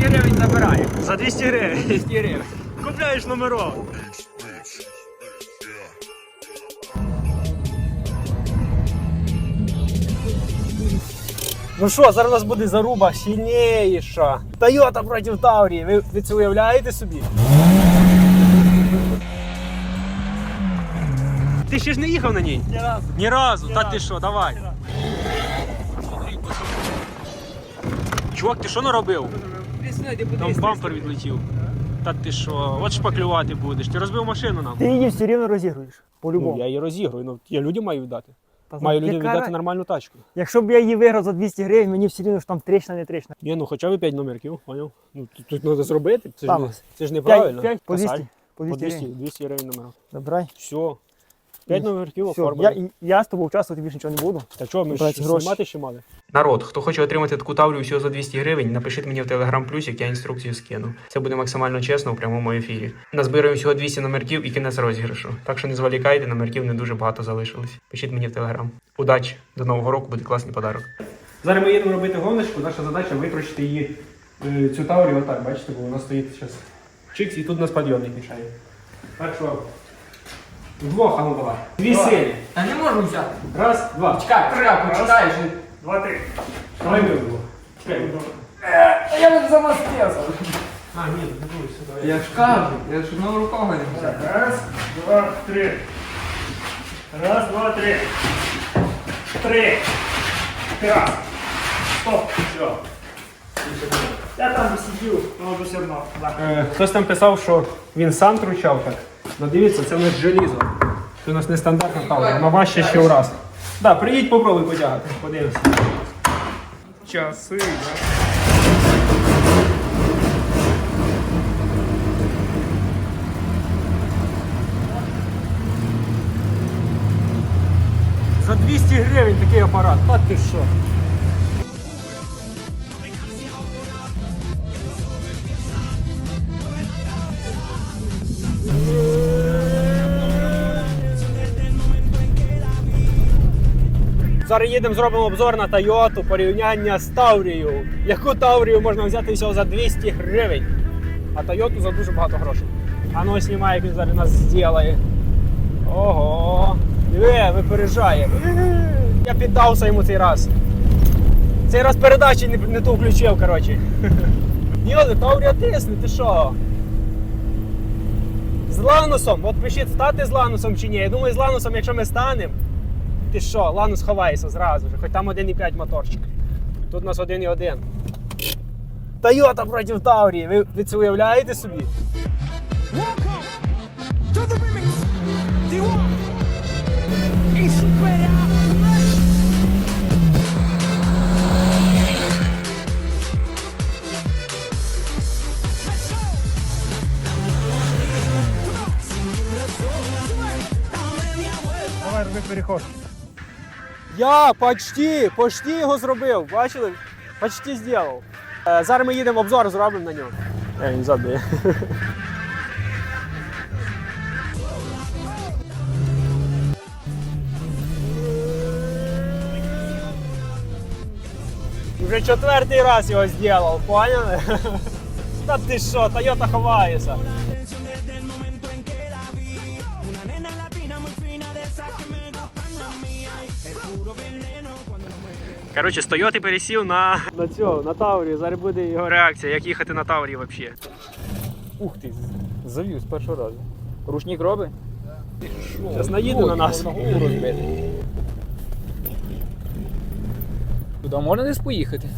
200 гривень забираю. За 200 гривень. 200 гривень. Купляєш номерок. Ну що, зараз у нас буде заруба сильніша. Тойота проти Таврії. Ви, ви це уявляєте собі? Ти ще ж не їхав на ній? Ні разу. Ні разу. Та разу. ти що, давай. Чувак, ти що наробив? Там бампер відлетів. Та ти що, от шпаклювати будеш. Ти розбив машину нам. Ти її все рівно розігруєш. Ну, По-любому. я її розігрую, ну я людям маю віддати. Та Маю людям яка віддати нормальну тачку. Якщо б я її виграв за 200 гривень, мені все рівно, що там трична, не трична. Ні, ну хоча б 5 номерків, поняв? Ну тут, тут треба зробити. Це ж, не, це ж неправильно. 5, по 200. Касаль. По По 200 200, гривень. 200 гривень номера. Добре. Все. 5 номерків Все, оформили. я, я з тобою участвувати більше нічого не буду. Та чого, ми Брати ж гроші. знімати ще мали? Народ, хто хоче отримати таку таврію всього за 200 гривень, напишіть мені в Telegram плюсик, я інструкцію скину. Це буде максимально чесно у прямому ефірі. Назбираємо всього 200 номерків і кінець розіграшу. Так що не зволікайте, номерків не дуже багато залишилось. Пишіть мені в Telegram. Удачі! До нового року буде класний подарок. Зараз ми їдемо робити гоночку. Наша задача викручити її е, цю таврію отак, бачите, бо вона стоїть зараз. Чикс, і тут у нас підйомник мішає. Так що. Вдвох, а ну давай. Дві силі. Та не можу взяти. Раз, два. Чекай, тряпку почитаєш. Два, три. Давай ми вдвох. Чекай. Я не замастився. А, ні, не будеш, давай. Я ж кажу, я ж одного руками не взяв. Раз, два, три. Раз, два, три. Три. Раз. Стоп. Все. Я там сидів, але все одно. Е, Хтось там писав, що він сам кручав так. Ну дивіться, це в нас желізо. Це у нас нестандартна тавра, вона важче ще раз. Так, да, приїдь, попробуй потягати. Подивимося. Часи, да? За 200 гривень такий апарат. Та ти що? Зараз їдемо, зробимо обзор на Тойоту, порівняння з Таврією. Яку Таврію можна взяти всього за 200 гривень, а Тойоту за дуже багато грошей. А ну знімає, як він зараз нас зробить. Ого! Диви, випереджає. Я піддався йому цей раз. Цей раз передачі не, не ту включив, коротше. Ні, але Таврія тисне, ти що? З Ланусом, от пишіть, стати з Ланусом чи ні. Я думаю, з Ланусом, якщо ми станемо, ти що, Ланус ховається зразу ж, хоч там 1,5 моторчик. Тут у нас 1,1. Тойота проти Таврії, ви, ви це уявляєте собі? Давай роби переход. Я почти, почти його зробив. Бачили? Почти зробив. Е, зараз ми їдемо обзор, зробимо на нього. Е, він забив. Вже четвертий раз його зробив, поняли? Та ти що, Тойота ховається. Коротше, з Тойоти пересів на, на цього, на Таврію. Зараз буде його реакція, як їхати на Таврії взагалі. Ух ти, завів з першого разу. Рушник робить? Зараз наїде на нас. Туди можна десь поїхати?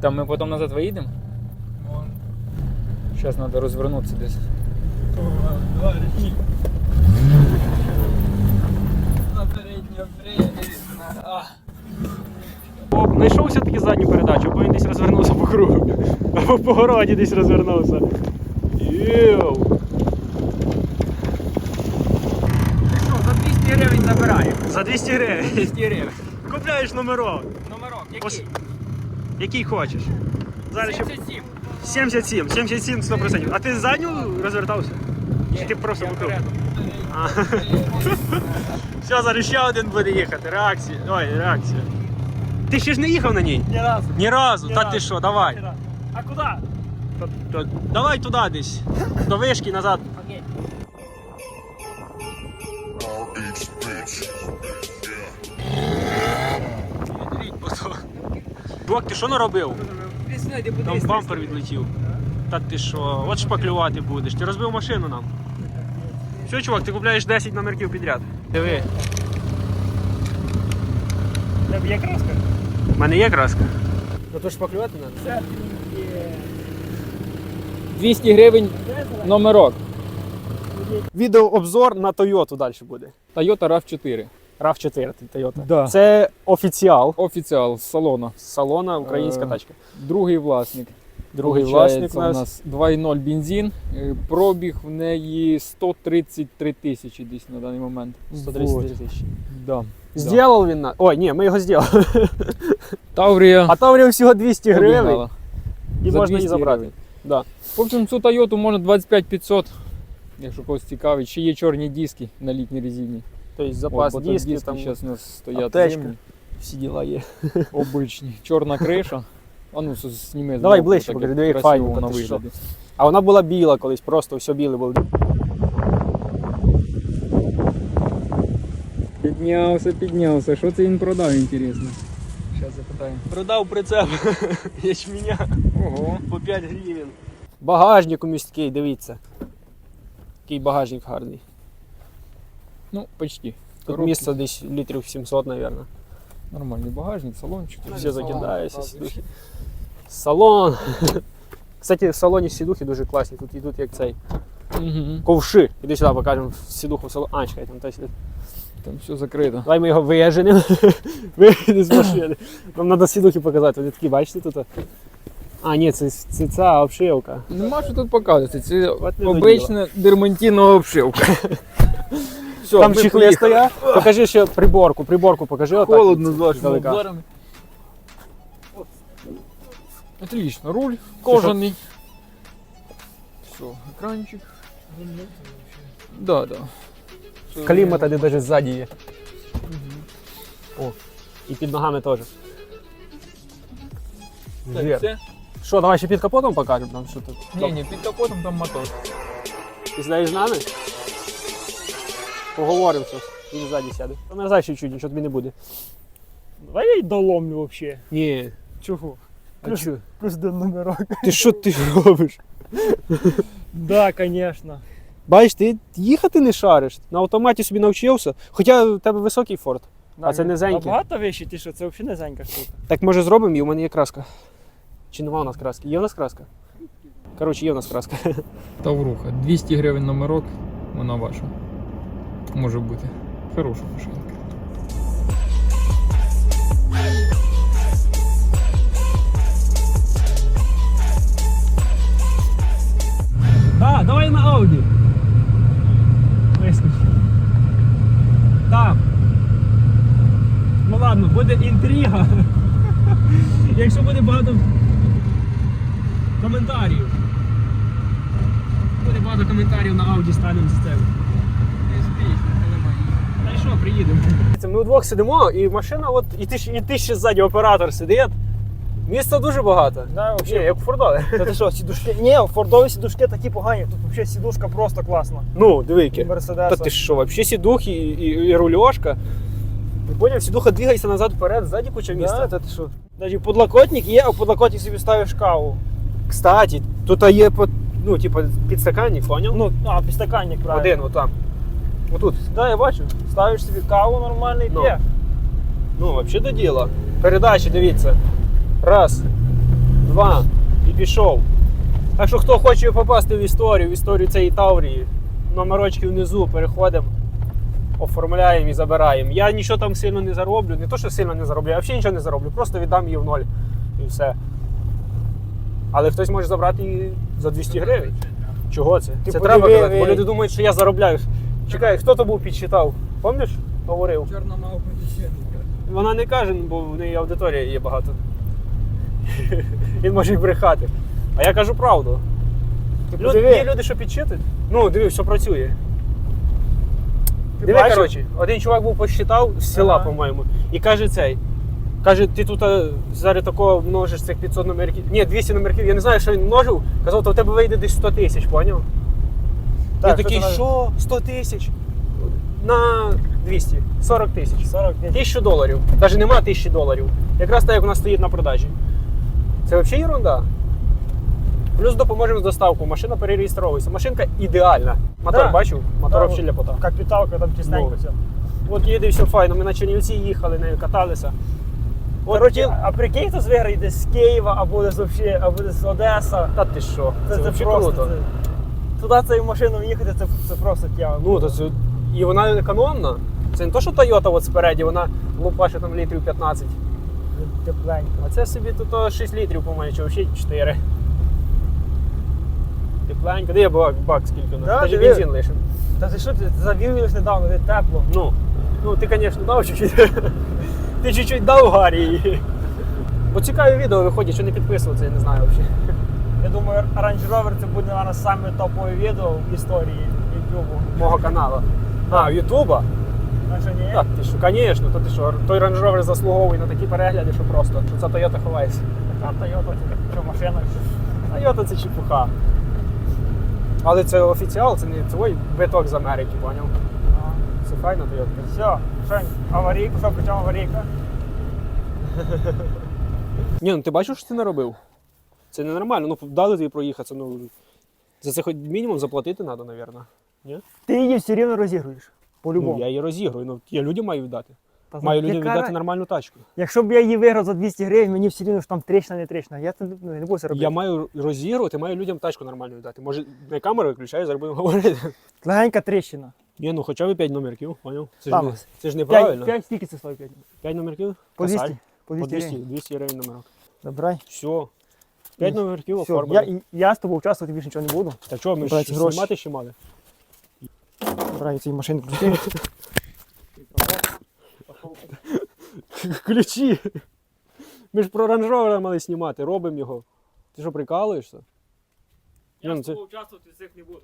Там ми потім назад виїдемо? Зараз треба розвернутися десь. Оп, знайшов все-таки задню передачу, бо він десь розвернувся по кругу. Або по городі десь розвернувся. Йоу. Що, за 200 гривень забираю. За 200 гривень. 200 гривень. Купляєш номерок. Номерок, який? який хочеш. Зараз 77. 77, 77 100%. А ти задню розвертався? Чи ти просто. А. Все, зараз ще один буде їхати. Реакція. Ой, реакція. Ти ще ж не їхав на ній? Ні разу. Ні разу. Ні Та разу. ти що, давай. Ні разу. А куди? То, то, давай туди десь. До вишки назад. Окей. Чувак, ти що наробив? Там бампер відлетів. Та ти що? От шпаклювати будеш. Ти розбив машину нам. Все, чувак, ти купляєш 10 номерків підряд. Диви, Тебе є краска? В мене є краска. Ну то шпаклювати треба? Це 200 гривень номерок. Відеообзор на Toyota далі буде. Toyota RAV4. RAV4 Toyota. Да. Це офіціал Офіціал з салону. з салона українська Е, тачка. Другий власник. Другий власник у нас. у нас 2.0 бензин. Е, Пробіг в неї 133 тисячі десь на даний момент. 133 тисячі. Да. Зділав він на. Ой, ні, ми його зробили. Таврія. А Таврія всього 200 гривень обігнала. і За можна її 200 забрати. гривень. Да. В общем, цю Toyota можна 25 500, якщо когось цікавить. Ще є чорні диски на літній резині. Тобто запас От, бо диски там зараз у нас стоять аптечка. зимні, всі діла є. обичні. Чорна криша. А ну, с- зніми Давай збоку, ближче так покажи, як диви, як красиво файно, вона ти що. виглядає. А вона була біла колись, просто все біле було. Піднявся, піднявся. Що це він продав, інтересно? Зараз запитаємо. Продав прицеп ячменя Ого. по 5 гривень. Багажник у місткий, дивіться. Який багажник гарний. Ну, почти. Тут Коробки. місце десь літрів 700, мабуть. Нормальний багажник, салончик. Все закидається, сідухи. Салон. Кстати, в салоні сідухи дуже класні. Тут йдуть як цей. Угу. Ковши. Іди сюди покажемо сідуху в салон. А, чекай, там той сидить. Там все закрито. Давай ми його виженемо. Вийде з машини. Нам треба сідухи показати. Вони такі, бачите тут? А, ні, це, це ця обшивка. Нема що тут показувати. Це От не обична дермантинова обшивка. Все, Там чехли стоять. Покажи ще приборку. Приборку покажи. отак. Холодно з вашими Здалека. Отлично, руль кожаний. Все, екранчик. Да, да. Все Клімата, де навіть ззаді є. О, і під ногами теж. Так, Жир. це? Що, давай ще під капотом покажемо там, що тут. Ні, ні, під капотом там мотор. Ти сідаєш з нами? Поговоримо щось. Він ззаді сяде. Померзай ще чуть, нічого тобі не буде. Давай я й доломлю вообще. Ні. Чого? А Плюс, чо? плюс до номерок. Ти що ти робиш? Да, конечно. Бачиш, ти їхати не шариш. На автоматі собі навчився. Хоча у тебе високий форт. А це низенький. Набагато вещі, ти що, це взагалі низенька штука. Так може зробимо і у мене є краска. Чи нема у нас краски? Є у нас краска? Коротше, є у нас краска. Тавруха, 200 гривень номерок, вона ваша. Може бути. Хороша машинка. Так, давай на Ауді. Вискочи. Так. Ну ладно, буде інтрига. Якщо буде багато коментарів. Буде багато коментарів на Ауді станемо з цим. Та й що, приїдемо. Ми вдвох сидимо, і машина, от, і ти, і ти ще ззаді оператор сидить. Місця дуже багато. Да, Ні, як у Фордові. Та ти що, сідушки? Ні, фордові сідушки такі погані. Тут взагалі сідушка просто класна. Ну, диви, І. Мерседеса. Та ти що, вообще сідух і, і, і рульошка. Ти поняв, сідуха двигається назад вперед, ззаді куча місця. Да, та ти що? Навіть подлокотник є, а в подлокотник собі ставиш каву. Кстати, тут є по- ну, типу, підстаканник, поняв? Ну, а, підстаканник, правильно. один, отам. Отут. Да, я бачу. Ставиш собі каву нормально і Ну. п'є. Ну, взагалі до діла. Передачі, дивіться. Раз, два, і пішов. Так що хто хоче попасти в історію, в історію цієї Таврії, номерочки внизу переходимо, оформляємо і забираємо. Я нічого там сильно не зароблю, не то, що сильно не зароблю, я взагалі нічого не зароблю, просто віддам її в ноль. І все. Але хтось може забрати її за 200 гривень. Чого це? Ти це треба казати, бо люди думають, що я заробляю. Чекай, хто то був підсчитав? Пам'ятаєш? Говорив. Чорна мавпа Вона не каже, бо в неї аудиторія є багато. Він може й брехати. А я кажу правду. Люди, подиви. є люди, що підчитують. Ну, диви, все працює. Диви, бачив? коротше, один чувак був посчитав з села, Ага. по-моєму, і каже цей. Каже, ти тут е, зараз такого множиш цих 500 номерків. Ні, 200 номерків. Я не знаю, що він множив. Казав, то в тебе вийде десь 100 тисяч, поняв? Так, я такий, це що? 100 тисяч? На 200, 40 тисяч. 45. Тисячу доларів. Навіть нема тисячі доларів. Якраз так, як вона стоїть на продажі. Це взагалі ерунда. Плюс допоможемо з доставкою. Машина перереєстровується. Машинка ідеальна. Мотор Да. бачив? Мотор Да, взагалі ляпота. Капіталка там Ну. все. От їде все файно. Ми на Чернівці їхали, нею каталися. От Коротше, а прикинь, хтось виграє десь з Києва, або десь вообще, або десь з Одеса. Та ти що? Це, це, взагалі просто. круто. Це, туди цією машиною їхати, це, це просто тяга. Ну, то це, і вона економна. Це не то, що Toyota от спереді, вона лупаше там літрів 15. Тепленько. А це собі тут 6 літрів, по-моєму, чи взагалі 4. Тепленько. Де я бак, бак скільки у нас? Да, Та ж диви. бензин лише. Та ти що ти завів недавно, де тепло. Ну, ну ти, звісно, дав чуть-чуть. ти чуть-чуть дав Гарі. Бо цікаві відео виходять, що не підписуватися, я не знаю взагалі. Я думаю, Range Rover це буде, наверное, саме топове відео в історії YouTube. Мого каналу. А, Ютуба? А що ні? Так, ти що, звісно, то ти що, той Range Rover заслуговує на такі перегляди, що просто. Що це Toyota ховається. Така Toyota, що машина. Toyota це чепуха. Але це офіціал, це не твій виток з Америки, поняв? Це файна Toyota. Все, Шань, аварійку, що причому аварійка? Ні, ну ти бачиш, що ти наробив? Це ненормально. Ну дали тобі проїхатися. Ну, за це хоч мінімум заплатити треба, мабуть. Ти її все рівно розігруєш. По-любому. Ну, я її розігрую, ну я людям маю віддати. Та Маю людям віддати нормальну тачку. Якщо б я її виграв за 200 гривень, мені все рівно, що там трична, не трична. Я це ну, не буду це робити. Я маю розігрувати, маю людям тачку нормальну віддати. Може, на камеру виключаю, зараз будемо говорити. Легенька тріщина. Ні, ну хоча б 5 номерків, поняв? Це ж, не, це ж неправильно. 5 скільки це стоїть? 5? 5 номерків? По 200. Косарь. По По 200 200, гривень. 200 гривень номерок. Забирай. Все. 5 номерків Все, оформили. я, я з тобою участвувати більше нічого не буду. Та чого, ми Брати ж гроші. знімати ще мали? Забирай цієї машини. Ключі. Ми ж про Rover мали знімати, робимо його. Ти що, прикалуєшся? Ні, ну це- участвувати в цих не буду.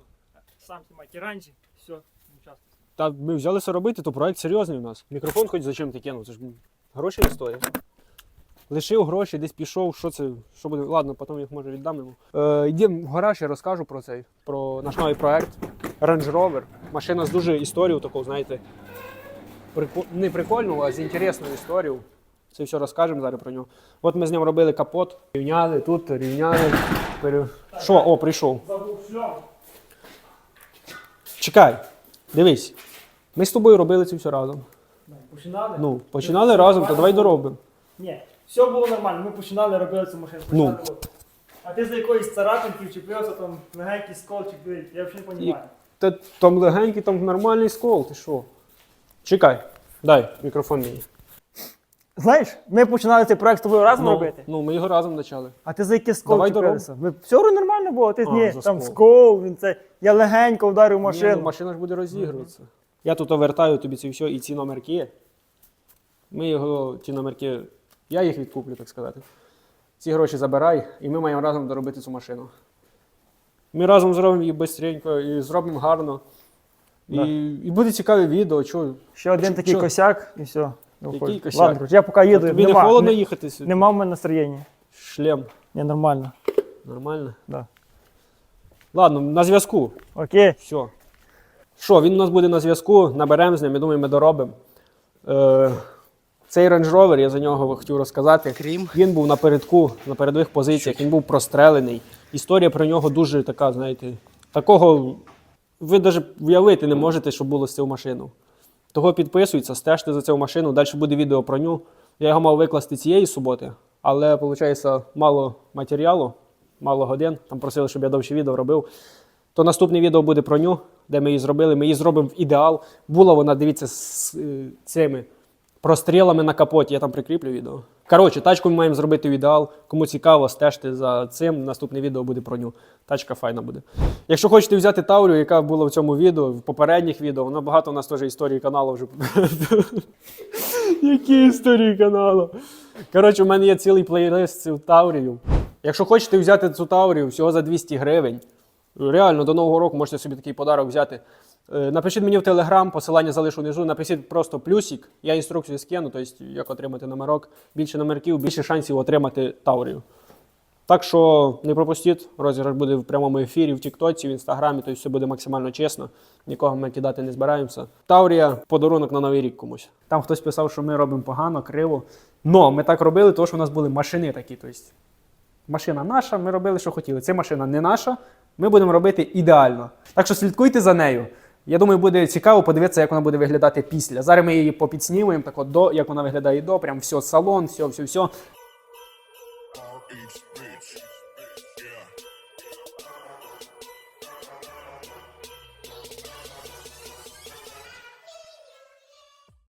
Сам знімати раніше, все, не участвую. Та ми взялися робити, то проект серйозний у нас. Мікрофон хоч зачем ти кинув, це ж гроші не стоїть. Лишив гроші, десь пішов, що це, що буде. Ладно, потім їх може віддам йому. Е, йдемо в гараж, я розкажу про цей, про наш новий проект. Range Rover. Машина з дуже історією таку, знаєте. Прико... Не прикольну, а з інтересною історією. Це все розкажемо зараз про нього. От ми з ним робили капот, рівняли тут, рівняли. Пере... Що? О, прийшов. Чекай, дивись. Ми з тобою робили це все разом. Починали? Ну, починали разом, то давай доробимо. Ні, все було нормально. Ми починали робити цю машину. Ну. Починали. А ти за якоїсь царапинки вчепився, там легенький сколчик, блядь, я взагалі не розумію. Та там легенький, там нормальний скол, ти що? Чекай, дай мікрофон мені. Знаєш, ми починали цей проект з тобою разом Ну, робити. ну, ми його разом почали. А ти за який скол Давай чіпився? Ми все одно нормально було, ти А, ні, за там скол. скол, він це. Я легенько вдарив Ні, машину. ну, машина ж буде розігруватися. Я тут овертаю тобі це все і ці номерки. Ми його, ті номерки, я їх відкуплю, так сказати. Ці гроші забирай, і ми маємо разом доробити цю машину. Ми разом зробимо її швидко і зробимо гарно. І, Да. і буде цікаве відео. Чого? Ще один Чо- такий чо? косяк і все. Який косяк? Ладно, короче, я поки їду, Тобі нема, не холодно не- їхати сюди? нема в мене настроєння. Шлем. Ні, нормально. Нормально? Да. Ладно, на зв'язку. Окей. Все. Що, він у нас буде на зв'язку, наберемо з ним, я думаю, ми доробимо. Е, цей Range Rover, я за нього хотів розказати. Крім? Він був напередку, на передових позиціях, він був прострелений. Історія про нього дуже така, знаєте, такого ви навіть уявити не можете, що було з цією машиною. Того підписується, стежте за цю машину. Далі буде відео про ню. Я його мав викласти цієї суботи, але виходить мало матеріалу, мало годин. Там просили, щоб я довше відео робив. То наступне відео буде про ню, де ми її зробили. Ми її зробимо в ідеал. Була вона, дивіться, з е, цими прострілами на капоті. Я там прикріплю відео. Коротше, тачку ми маємо зробити в ідеал. Кому цікаво, стежте за цим. Наступне відео буде про ню. Тачка файна буде. Якщо хочете взяти Таурію, яка була в цьому відео, в попередніх відео, воно багато у нас теж історії каналу вже. Які історії каналу? Коротше, у мене є цілий плейлист цю Таурію. Якщо хочете взяти цю Таурію всього за 200 гривень, реально до Нового року можете собі такий подарок взяти. Е, Напишіть мені в Телеграм, посилання залишу внизу. Напишіть просто плюсик, я інструкцію скину, тобто як отримати номерок. Більше номерків, більше шансів отримати Таврію. Так що не пропустіть, розіграш буде в прямому ефірі, в Тіктоці, в Інстаграмі, тобто все буде максимально чесно. Нікого ми кидати не збираємося. Таврія подарунок на новий рік комусь. Там хтось писав, що ми робимо погано, криво. Но ми так робили, тому що у нас були машини такі. Тобто машина наша, ми робили, що хотіли. Це машина не наша. Ми будемо робити ідеально. Так що слідкуйте за нею. Я думаю, буде цікаво подивитися, як вона буде виглядати після. Зараз ми її попідснімуємо, так от до, як вона виглядає до, прям все, салон, все, все, все.